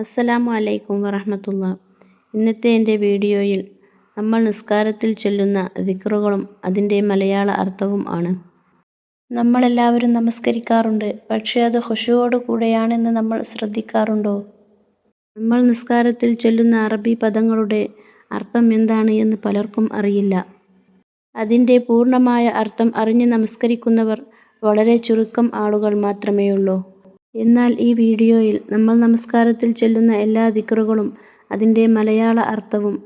അസ്സലാമു അലൈക്കും വറഹമത്തുള്ള. ഇന്നത്തെ എന്റെ വീഡിയോയിൽ നമ്മൾ നിസ്കാരത്തിൽ ചൊല്ലുന്ന ദിക്റുകളും അതിന്റെ മലയാള അർത്ഥവും ആണ്. നമ്മളെല്ലാവരും നമസ്കരിക്കാറുണ്ട്. പക്ഷേ അത് ഹുഷുവോട് കൂടെയാണെന്ന് നമ്മൾ ശ്രദ്ധിക്കാറുണ്ടോ? നമ്മൾ നിസ്കാരത്തിൽ ചൊല്ലുന്ന അറബി പദങ്ങളുടെ അർത്ഥം എന്താണ് എന്ന് പലർക്കും അറിയില്ല. അതിന്റെ പൂർണമായ അർത്ഥം അറിഞ്ഞ് നമസ്കരിക്കുന്നവർ വളരെ ചുരുക്കം ആളുകൾ മാത്രമേയുള്ളൂ. എന്നാൽ ഈ വീഡിയോയിൽ നമ്മൾ നമസ്കാരത്തിൽ ചൊല്ലുന്ന എല്ലാ ദിക്റുകളും അതിന്റെ മലയാള അർത്ഥവും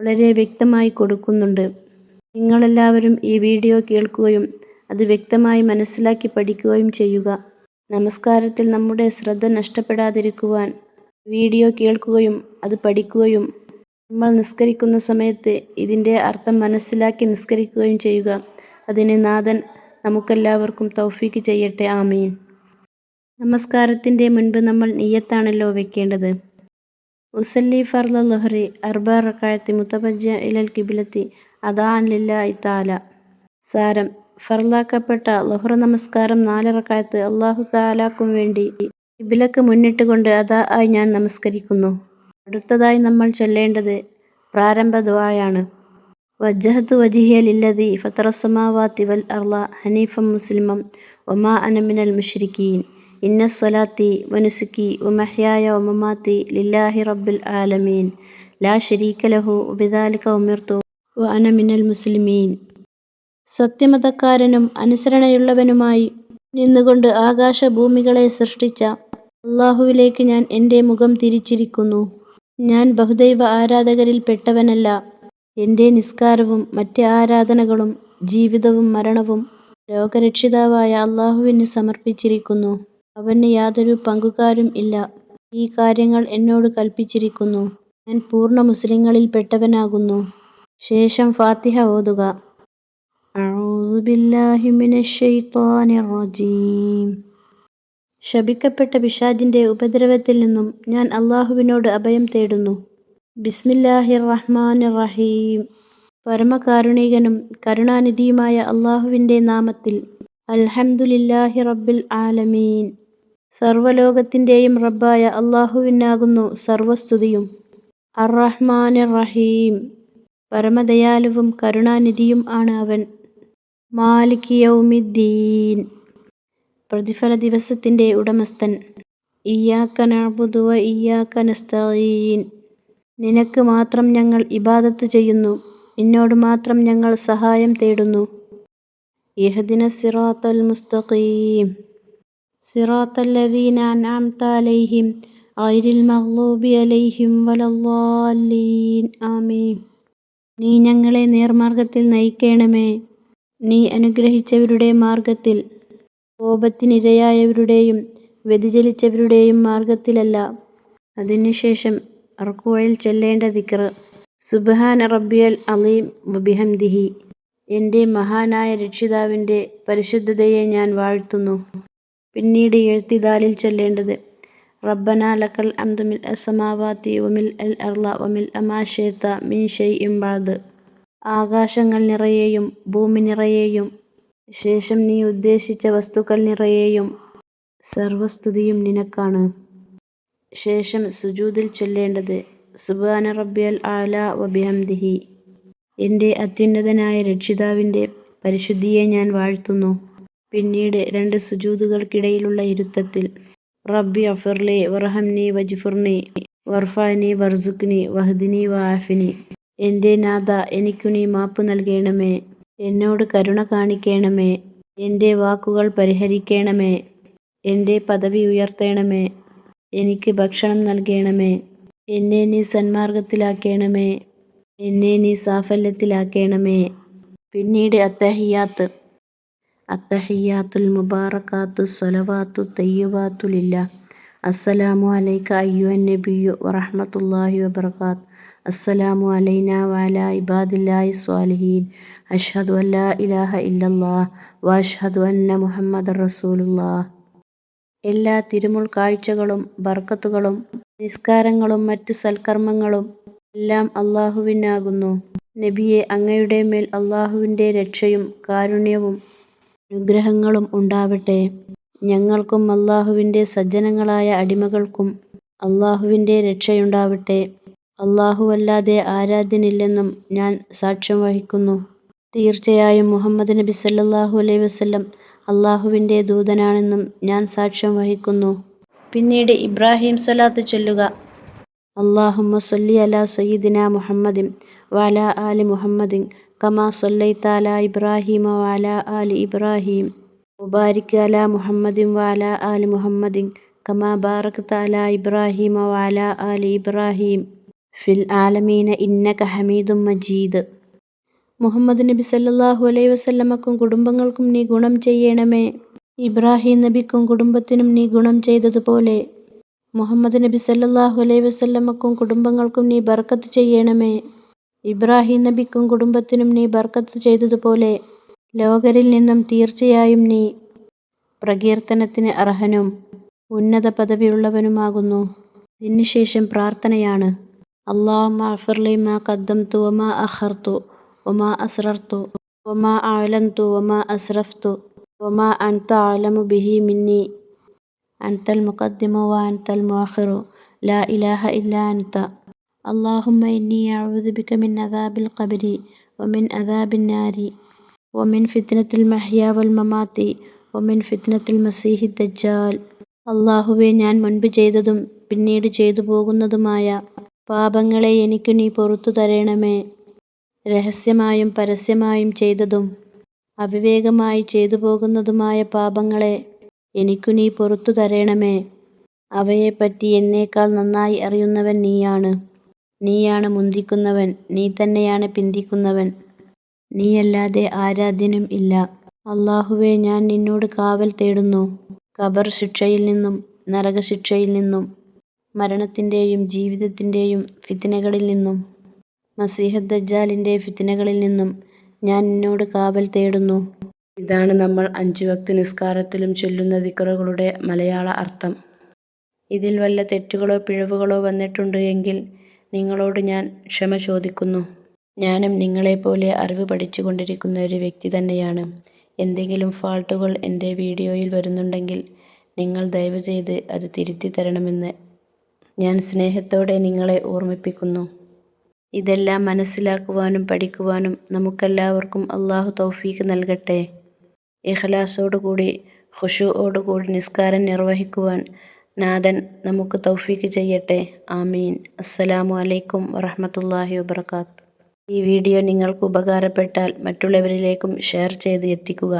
വളരെ വ്യക്തമായി കൊടുക്കുന്നുണ്ട്. നിങ്ങളെല്ലാവരും ഈ വീഡിയോ കേൾക്കുകയും അത് വ്യക്തമായി മനസ്സിലാക്കി പഠിക്കുകയും ചെയ്യുക. നമസ്കാരത്തിൽ നമ്മുടെ ശ്രദ്ധ നഷ്ടപ്പെടാതിരിക്കുവാൻ വീഡിയോ കേൾക്കുകയും അത് പഠിക്കുകയും നമ്മൾ നിസ്കരിക്കുന്ന സമയത്ത് ഇതിന്റെ അർത്ഥം മനസ്സിലാക്കി നിസ്കരിക്കുകയും ചെയ്യുക. അതിന് നാഥൻ നമുക്കെല്ലാവർക്കും തൗഫീക്ക് ചെയ്യട്ടെ. ആമീൻ. നമസ്കാരത്തിന്റെ മുൻപ് നമ്മൾ നെയ്യത്താണല്ലോ വെക്കേണ്ടത്. ഉസല്ലി ഫർല ലഹറി അർബ റക്കായത്തി മുത്തബജ ഇലൽ കിബിലത്തി അദാൻ ലില്ല ഇത്താല സാരം ഫർലാക്കപ്പെട്ട ലഹുറ നമസ്കാരം നാല് റക്കായത്ത് അള്ളാഹു താലാക്കും വേണ്ടി കിബിലക്ക് മുന്നിട്ടുകൊണ്ട് അതാ ആയി ഞാൻ നമസ്കരിക്കുന്നു. അടുത്തതായി നമ്മൾ ചൊല്ലേണ്ടത് പ്രാരംഭ ദുആയാണ്. വജ്ജഹത്തു വജിഹിയ ലില്ലതി ഫത്തറസമാവാത്തി വൽ അർള ഹനീഫം മുസ്ലിമം ഒമാ അനമിനൽ മുഷ്രിക്കീൻ ഇന്ന സ്വലാത്തി വനുസുക്കി വമഹ്യായ വമമാത്തി ലില്ലാഹി റബ്ബിൽ ആലമീൻ. ലാ ഷരീക ലഹു ബിദാലിക ഉമിർത്തു അനമിനൽ മുസ്ലിമീൻ. സത്യമതക്കാരനും അനുസരണയുള്ളവനുമായി നിന്നുകൊണ്ട് ആകാശഭൂമികളെ സൃഷ്ടിച്ച അള്ളാഹുവിലേക്ക് ഞാൻ എന്റെ മുഖം തിരിച്ചിരിക്കുന്നു. ഞാൻ ബഹുദൈവ ആരാധകരിൽ പെട്ടവനല്ല. എന്റെ നിസ്കാരവും മറ്റ് ആരാധനകളും ജീവിതവും മരണവും ലോകരക്ഷിതാവായ അള്ളാഹുവിന് സമർപ്പിച്ചിരിക്കുന്നു. അവന് യാതൊരു പങ്കുകാരും ഇല്ല. ഈ കാര്യങ്ങൾ എന്നോട് കൽപ്പിച്ചിരിക്കുന്നു. ഞാൻ പൂർണ മുസ്ലിങ്ങളിൽ പെട്ടവനാകുന്നു. ശേഷം ഫാത്തിഹ ഓതുക. ശപിക്കപ്പെട്ട പിശാജിന്റെ ഉപദ്രവത്തിൽ നിന്നും ഞാൻ അള്ളാഹുവിനോട് അഭയം തേടുന്നു. ബിസ്മില്ലാഹിർ റഹ്മാനിർ റഹീം. പരമകാരുണികനും കരുണാനിധിയുമായ അള്ളാഹുവിന്റെ നാമത്തിൽ അൽഹംദുലില്ലാഹി റബ്ബിൽ ആലമീൻ. സർവലോകത്തിന്റെയും റബ്ബായ അള്ളാഹുവിനാകുന്നു സർവസ്തുതിയും. അറഹ്മാൻ റഹീം പരമദയാലുവും കരുണാനിധിയും ആണ് അവൻ. മാലിക് യൗമിദ്ദീൻ. പ്രതിഫല ദിവസത്തിന്റെ ഉടമസ്ഥൻ. ഇയ്യാക്ക നഅ്ബുദു വ ഇയ്യാക്ക നസ്തഈൻ നിനക്ക് മാത്രം ഞങ്ങൾ ഇബാദത്ത് ചെയ്യുന്നു. നിന്നോട് മാത്രം ഞങ്ങൾ സഹായം തേടുന്നു. യഹദിന സിറാത്തൽ മുസ്തഖീം. സിറാത്തൽ أنعمت عليهم غير المغلوب عليهم ولا الضالين. آمين. നീ ഞങ്ങളെ നേർമാർഗത്തിൽ നയിക്കണമേ. നീ അനുഗ്രഹിച്ചവരുടെ മാർഗത്തിൽ കോപത്തിനിരയായവരുടെയും വ്യതിചലിച്ചവരുടെയും മാർഗത്തിലല്ല അതിനുശേഷം അർക്കുവയിൽ ചെല്ലേണ്ട ദിക്ർ സുബഹാൻ റബ്ബിയൽ അലീം വബിഹംദിഹി. എന്റെ മഹാനായ രക്ഷിതാവിന്റെ പരിശുദ്ധതയെ ഞാൻ വാഴ്ത്തുന്നു. പിന്നീട് എഴുത്തിദാലിൽ ചൊല്ലേണ്ടത്. റബ്ബന ലക്കൽ അംദു മിൽ അസമാവാത്തി വമിൽ അൽ അർള വമിൽ അമാഷേത്ത മിൻ ഷൈഇൻ ഇംബാദ് ആകാശങ്ങൾ നിറയെയും ഭൂമി നിറയെയും ശേഷം നീ ഉദ്ദേശിച്ച വസ്തുക്കൾ നിറയെയും സർവസ്തുതിയും നിനക്കാണ്. ശേഷം സുജൂദിൽ ചൊല്ലേണ്ടത്. സുബാന റബ്ബിയൽ ആല വബിഹംദിഹി എന്റെ അത്യുന്നതനായ രക്ഷിതാവിന്റെ പരിശുദ്ധിയെ ഞാൻ വാഴ്ത്തുന്നു. പിന്നീട് രണ്ട് സുജൂദുകൾക്കിടയിലുള്ള ഇരുത്തത്തിൽ. റബ്ബി അഫിർലി വർഹംനി വജിഫുർണി വർഫാനി വർസുഖ്നി വഹദിനി വാഫിനി എന്റെ നാഥ എനിക്കു നീ മാപ്പ് നൽകണമേ. എന്നോട് കരുണ കാണിക്കണമേ. എന്റെ വാക്കുകൾ പരിഹരിക്കണമേ. എന്റെ പദവി ഉയർത്തണമേ. എനിക്ക് ഭക്ഷണം നൽകണമേ. എന്നെ നീ സന്മാർഗത്തിലാക്കണമേ. എന്നെ നീ സാഫല്യത്തിലാക്കണമേ. പിന്നീട് അത്തഹിയാത്ത്. അത്തഹിയാത്തുൽ മുബാറക്കാത്തു സ്വലവാത്തു തയ്യബാത്തു ലില്ല. അസ്സലാമു അലൈക അയ്യുഹൻ നബിയു വറഹമത്തല്ലാഹി വബർക്കാത്ത് അസ്സലാമു അലൈന വഅലാ ഇബാദില്ലാഹി സ്വാലിഹീൻ. അഷ്ഹദു അല്ലാ ഇലാഹ ഇല്ലല്ലാഹ് വഅഷ്ഹദു അന്ന മുഹമ്മദർ റസൂലുള്ളാഹ്. എല്ലാ തിരുമുൾ കാഴ്ചകളും ബർക്കത്തുകളും നിസ്കാരങ്ങളും മറ്റു സൽക്കർമ്മങ്ങളും എല്ലാം അള്ളാഹുവിനാകുന്നു നബിയെ അങ്ങയുടെ മേൽ അള്ളാഹുവിന്റെ രക്ഷയും കാരുണ്യവും അനുഗ്രഹങ്ങളും ഉണ്ടാവട്ടെ. ഞങ്ങൾക്കും അള്ളാഹുവിന്റെ സജ്ജനങ്ങളായ അടിമകൾക്കും അള്ളാഹുവിന്റെ രക്ഷയുണ്ടാവട്ടെ. അള്ളാഹുവല്ലാതെ ആരാധ്യനില്ലെന്നും ഞാൻ സാക്ഷ്യം വഹിക്കുന്നു. തീർച്ചയായും മുഹമ്മദ് നബി സല്ലാഹു അലൈഹി വസ്ലം അള്ളാഹുവിന്റെ ദൂതനാണെന്നും ഞാൻ സാക്ഷ്യം വഹിക്കുന്നു. പിന്നീട് ഇബ്രാഹിം സ്വലാത്ത് ചൊല്ലുക. അല്ലാഹുമ്മ സല്ലി അല സയ്യിദിന മുഹമ്മദിൻ വാല ആലി മുഹമ്മദിൻ കമാ സല്ലൈത ഇബ്രാഹിമ വഅലാ ആലി ഇബ്രാഹിം. വബാരിക് അലാ മുഹമ്മദിൻ വാല ആൽ മുഹമ്മദിൻ കമാ ബാറക്ത ഇബ്രാഹിമ ഇബ്രാഹീമ വഅലാ ആലി ഇബ്രാഹിം. ഫിൽ ആലമീന ഇന്നക ഹമീദും മജീദ്. മുഹമ്മദ് നബി സല്ലാഹു അലൈഹി വസല്ലമക്കും കുടുംബങ്ങൾക്കും നീ ഗുണം ചെയ്യണമേ. ഇബ്രാഹിം നബിക്കും കുടുംബത്തിനും നീ ഗുണം ചെയ്തതുപോലെ. മുഹമ്മദ് നബി സല്ലാഹു അലൈഹി വസല്ലമക്കും കുടുംബങ്ങൾക്കും നീ ബർക്കത്ത് ചെയ്യണമേ. ഇബ്രാഹിം നബിക്കും കുടുംബത്തിനും നീ ബർക്കത്ത് ചെയ്തതുപോലെ ലോകരിൽ നിന്നും തീർച്ചയായും നീ പ്രകീർത്തനത്തിന് അർഹനും ഉന്നത പദവിയുള്ളവനുമാകുന്നു. ഇതിനുശേഷം പ്രാർത്ഥനയാണ്. അള്ളാഹുലി മാ കദ്ദം മാ ഖദ്ദംതു വമാ അഖർതു വമാ അസ്റർതു വമാ തു വമാ അസ്റഫ്തു വമാ അൻത ആലമു ബിഹി മിന്നി അൻതൽ മുഖദ്ദിമു വ അൻതൽ മുഅഖിറു ലാ ഇലാഹ ഇല്ല അൻത اللهم إني أعوذ بك من عذاب القبر ومن عذاب النار ومن فتنة المحيا والممات ومن فتنة المسيح الدجال അള്ളാഹുവെ ഞാൻ മുൻപ് ചെയ്തതും പിന്നീട് ചെയ്തു പോകുന്നതുമായ പാപങ്ങളെ എനിക്ക് നീ പൊറത്തു തരണമേ രഹസ്യമായും പരസ്യമായും ചെയ്തതും അവിവേകമായി ചെയ്തു പോകുന്നതുമായ പാപങ്ങളെ എനിക്കു നീ പൊറത്തു തരണമേ അവയെപ്പറ്റി എന്നേക്കാൾ നന്നായി അറിയുന്നവൻ നീയാണ് നീയാണ് മുന്തിക്കുന്നവൻ നീ തന്നെയാണ് പിന്തിക്കുന്നവൻ. നീയല്ലാതെ ആരാധ്യനും ഇല്ല. അള്ളാഹുവെ ഞാൻ നിന്നോട് കാവൽ തേടുന്നു. ഖബർ ശിക്ഷയിൽ നിന്നും നരകശിക്ഷയിൽ നിന്നും മരണത്തിന്റെയും ജീവിതത്തിന്റെയും ഫിത്തിനകളിൽ നിന്നും മസീഹദ് ദജ്ജാലിന്റെ ഫിത്തിനകളിൽ നിന്നും ഞാൻ നിന്നോട് കാവൽ തേടുന്നു. ഇതാണ് നമ്മൾ അഞ്ചു വക്തി നിസ്കാരത്തിലും ചൊല്ലുന്ന ദിക്കറുകളുടെ മലയാള അർത്ഥം. ഇതിൽ വല്ല തെറ്റുകളോ പിഴവുകളോ വന്നിട്ടുണ്ട് എങ്കിൽ നിങ്ങളോട് ഞാൻ ക്ഷമ ചോദിക്കുന്നു. ഞാനും നിങ്ങളെപ്പോലെ അറിവ് പഠിച്ചു കൊണ്ടിരിക്കുന്ന ഒരു വ്യക്തി തന്നെയാണ്. എന്തെങ്കിലും ഫാൾട്ടുകൾ എന്റെ വീഡിയോയിൽ വരുന്നുണ്ടെങ്കിൽ നിങ്ങൾ ദയവ് ചെയ്ത് അത് തിരുത്തി തരണമെന്ന് ഞാൻ സ്നേഹത്തോടെ നിങ്ങളെ ഓർമ്മിപ്പിക്കുന്നു. ഇതെല്ലാം മനസ്സിലാക്കുവാനും പഠിക്കുവാനും നമുക്കെല്ലാവർക്കും അള്ളാഹു തൗഫീഖ് നൽകട്ടെ. ഇഖലാസോടുകൂടി ഖുഷുവോടുകൂടി നിസ്കാരം നിർവഹിക്കുവാൻ നാഥൻ നമുക്ക് തൗഫീക്ക് ചെയ്യട്ടെ. ആമീൻ. അസ്സലാമു അലൈക്കും വറഹമത്തല്ലാഹി വബർക്കാത്തു ഈ വീഡിയോ നിങ്ങൾക്ക് ഉപകാരപ്പെട്ടാൽ മറ്റുള്ളവരിലേക്കും ഷെയർ ചെയ്ത് എത്തിക്കുക.